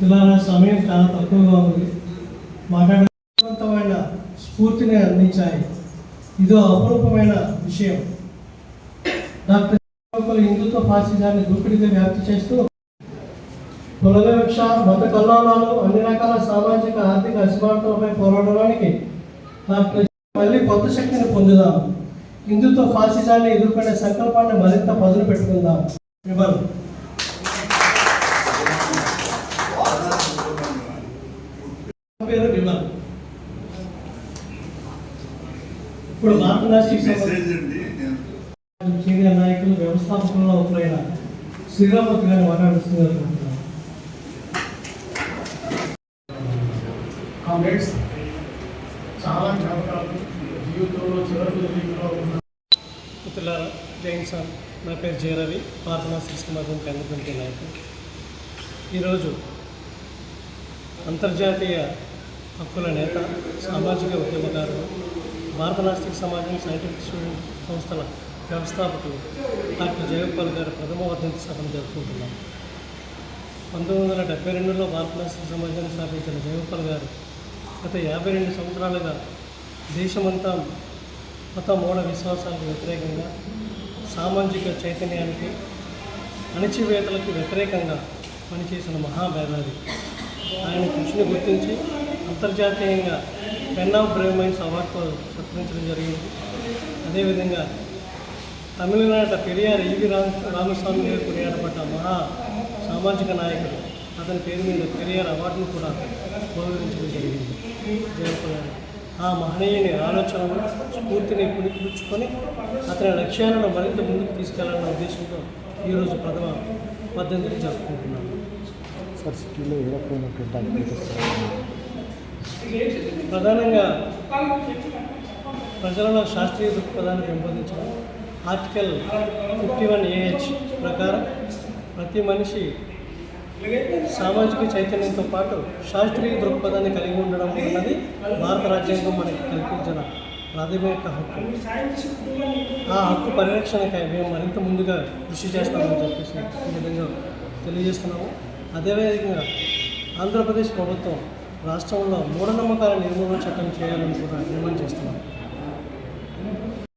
మిత్రులారా సమయం చాలా తక్కువగా ఉంది. మాట్లాడవంతమైన స్ఫూర్తిని అందించాయి. ఇదో అపురూపమైన విషయం. డాక్టర్ హిందుత్వ ఫాసిజాన్ని దూకుడిగా వ్యాప్తి చేస్తూ కుల వివక్ష మత కల్లోలాలు అన్ని రకాల సామాజిక ఆర్థిక అసమానతలపై పోరాడడానికి డాక్టర్ మళ్ళీ కొత్త శక్తిని పొందుదాం. హిందుత్వ ఫాసిజాన్ని ఎదుర్కొనే సంకల్పాన్ని మరింత పదులు పెట్టుకుందాం. వివరం పేరు విమల్ ఇప్పుడు నేను సీనియర్ నాయకులు వ్యవస్థాపకులలో ఒకరైన శ్రీరామూర్తి గారిని మాట్లాడుతున్నారు కామ్రేడ్స్ చాలా జ్ఞాపకాలు. జీవితంలో చివరి జీవితంలో ఉన్న మిత్రులారా జైన్ సార్ నా పేరు జయరవి ప్రార్థనా కేంద్ర కమిటీ నాయకులు ఈరోజు అంతర్జాతీయ హక్కుల నేత సామాజిక ఉద్యమకారులు భారత నాస్తిక సమాజం సైంటిఫిక్ స్టూడెంట్ సంస్థల వ్యవస్థాపకులు డాక్టర్ జయగోపాల్ గారి ప్రథమ వర్ధంతి సభను జరుపుకుంటున్నాం పంతొమ్మిది వందల డెబ్బై రెండులో భారత నాస్తిక సమాజాన్ని స్థాపించిన జయగోపాల్ గారు గత యాభై రెండు సంవత్సరాలుగా దేశమంతా మత మూఢ విశ్వాసాలకు వ్యతిరేకంగా సామాజిక చైతన్యానికి అణచివేతలకు వ్యతిరేకంగా పనిచేసిన మహాభేదాది. ఆయన కృషిని గుర్తించి అంతర్జాతీయంగా పెన్ ఆఫ్ బ్రేవ్ మైండ్స్ అవార్డుతో సత్కరించడం జరిగింది. అదేవిధంగా తమిళనాట పెరియార్ ఈవి రామ రామస్వామి గారు కొనియాడబడ్డ మహా సామాజిక నాయకుడు. అతని పేరు మీద పెరియార్ అవార్డును కూడా గౌరవించడం జరిగింది. జయపాల్ ఆ మహనీయుని ఆలోచనలు స్ఫూర్తిని పుడిపుచ్చుకొని అతని లక్ష్యాలను మరింత ముందుకు తీసుకెళ్ళాలన్న ఉద్దేశంతో ఈరోజు ప్రథమ పద్దెనిమిది జరుపుకుంటున్నాను సార్ సిటీలో ఏ రకమైనటువంటి ప్రధానంగా ప్రజలలో శాస్త్రీయ దృక్పథాన్ని పెంపొందించడం ఆర్టికల్ ఫిఫ్టీ వన్ ఏహెచ్ ప్రకారం ప్రతి మనిషి సామాజిక చైతన్యంతో పాటు శాస్త్రీయ దృక్పథాన్ని కలిగి ఉండడం అన్నది భారత రాజ్యాంగం మనకి కల్పించిన ప్రాథమిక హక్కు. ఆ హక్కు పరిరక్షణకై మేము మరింత ముందుగా కృషి చేస్తామని చెప్పేసి ఈ విధంగా తెలియజేస్తున్నాము. అదేవిధంగా ఆంధ్రప్రదేశ్ ప్రభుత్వం రాష్ట్రంలో మూఢనమ్మకాల నిర్మూలన చట్టం చేయాలని కూడా డిమాండ్ చేస్తున్నారు.